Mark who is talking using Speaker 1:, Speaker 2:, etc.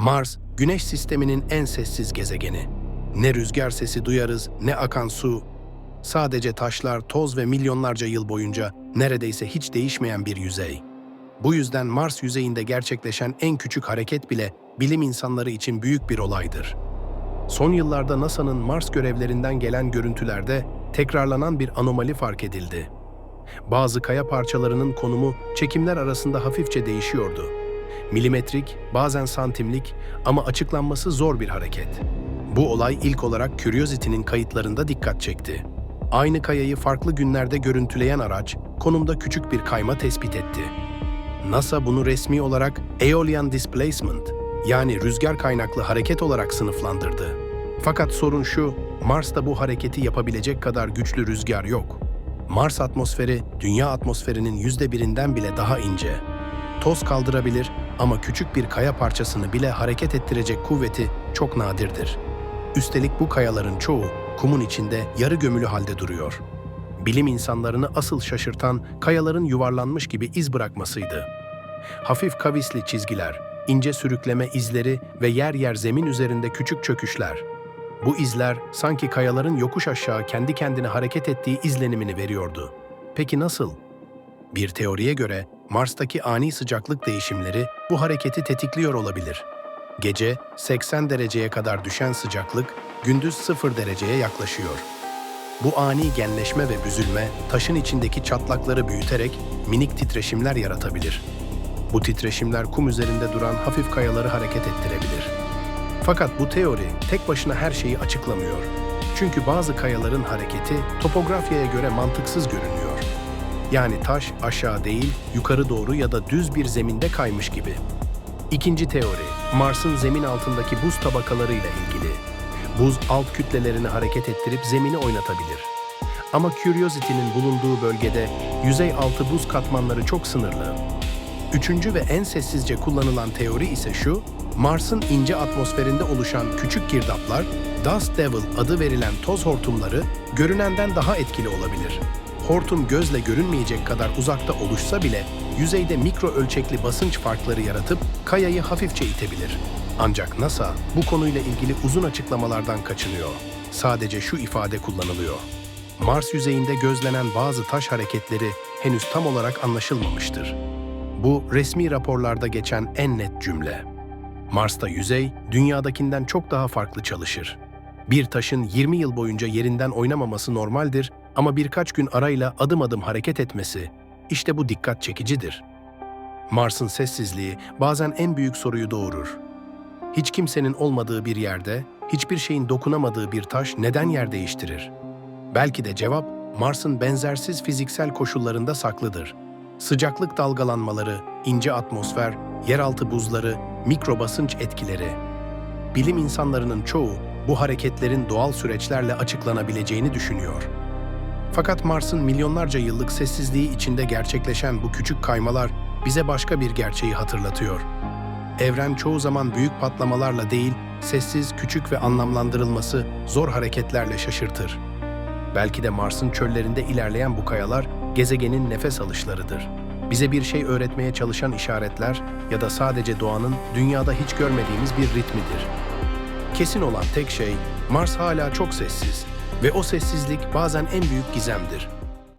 Speaker 1: Mars, Güneş sisteminin en sessiz gezegeni. Ne rüzgar sesi duyarız, ne akan su. Sadece taşlar, toz ve milyonlarca yıl boyunca neredeyse hiç değişmeyen bir yüzey. Bu yüzden Mars yüzeyinde gerçekleşen en küçük hareket bile bilim insanları için büyük bir olaydır. Son yıllarda NASA'nın Mars görevlerinden gelen görüntülerde tekrarlanan bir anomali fark edildi. Bazı kaya parçalarının konumu çekimler arasında hafifçe değişiyordu. Milimetrik, bazen santimlik ama açıklanması zor bir hareket. Bu olay ilk olarak Curiosity'nin kayıtlarında dikkat çekti. Aynı kayayı farklı günlerde görüntüleyen araç, konumda küçük bir kayma tespit etti. NASA bunu resmi olarak Aeolian Displacement, yani rüzgar kaynaklı hareket olarak sınıflandırdı. Fakat sorun şu, Mars'ta bu hareketi yapabilecek kadar güçlü rüzgar yok. Mars atmosferi, Dünya atmosferinin yüzde birinden bile daha ince. Toz kaldırabilir ama küçük bir kaya parçasını bile hareket ettirecek kuvveti çok nadirdir. Üstelik bu kayaların çoğu kumun içinde yarı gömülü halde duruyor. Bilim insanlarını asıl şaşırtan kayaların yuvarlanmış gibi iz bırakmasıydı. Hafif kavisli çizgiler, ince sürükleme izleri ve yer yer zemin üzerinde küçük çöküşler. Bu izler sanki kayaların yokuş aşağı kendi kendine hareket ettiği izlenimini veriyordu. Peki nasıl? Bir teoriye göre Mars'taki ani sıcaklık değişimleri bu hareketi tetikliyor olabilir. Gece 80 dereceye kadar düşen sıcaklık gündüz 0 dereceye yaklaşıyor. Bu ani genleşme ve büzülme taşın içindeki çatlakları büyüterek minik titreşimler yaratabilir. Bu titreşimler kum üzerinde duran hafif kayaları hareket ettirebilir. Fakat bu teori tek başına her şeyi açıklamıyor. Çünkü bazı kayaların hareketi topografyaya göre mantıksız görünüyor. Yani taş aşağı değil, yukarı doğru ya da düz bir zeminde kaymış gibi. İkinci teori, Mars'ın zemin altındaki buz tabakaları ile ilgili. Buz alt kütlelerini hareket ettirip zemini oynatabilir. Ama Curiosity'nin bulunduğu bölgede yüzey altı buz katmanları çok sınırlı. Üçüncü ve en sessizce kullanılan teori ise şu, Mars'ın ince atmosferinde oluşan küçük girdaplar, Dust Devil adı verilen toz hortumları görünenden daha etkili olabilir. Hortum gözle görünmeyecek kadar uzakta oluşsa bile yüzeyde mikro ölçekli basınç farkları yaratıp kayayı hafifçe itebilir. Ancak NASA bu konuyla ilgili uzun açıklamalardan kaçınıyor. Sadece şu ifade kullanılıyor. Mars yüzeyinde gözlenen bazı taş hareketleri henüz tam olarak anlaşılmamıştır. Bu resmi raporlarda geçen en net cümle. Mars'ta yüzey dünyadakinden çok daha farklı çalışır. Bir taşın 20 yıl boyunca yerinden oynamaması normaldir ama birkaç gün arayla adım adım hareket etmesi işte bu dikkat çekicidir. Mars'ın sessizliği bazen en büyük soruyu doğurur. Hiç kimsenin olmadığı bir yerde, hiçbir şeyin dokunamadığı bir taş neden yer değiştirir? Belki de cevap Mars'ın benzersiz fiziksel koşullarında saklıdır. Sıcaklık dalgalanmaları, ince atmosfer, yeraltı buzları, mikro basınç etkileri. Bilim insanlarının çoğu bu hareketlerin doğal süreçlerle açıklanabileceğini düşünüyor. Fakat Mars'ın milyonlarca yıllık sessizliği içinde gerçekleşen bu küçük kaymalar bize başka bir gerçeği hatırlatıyor. Evren çoğu zaman büyük patlamalarla değil, sessiz, küçük ve anlamlandırılması zor hareketlerle şaşırtır. Belki de Mars'ın çöllerinde ilerleyen bu kayalar gezegenin nefes alışlarıdır. Bize bir şey öğretmeye çalışan işaretler ya da sadece doğanın dünyada hiç görmediğimiz bir ritmidir. Kesin olan tek şey Mars hala çok sessiz ve o sessizlik bazen en büyük gizemdir.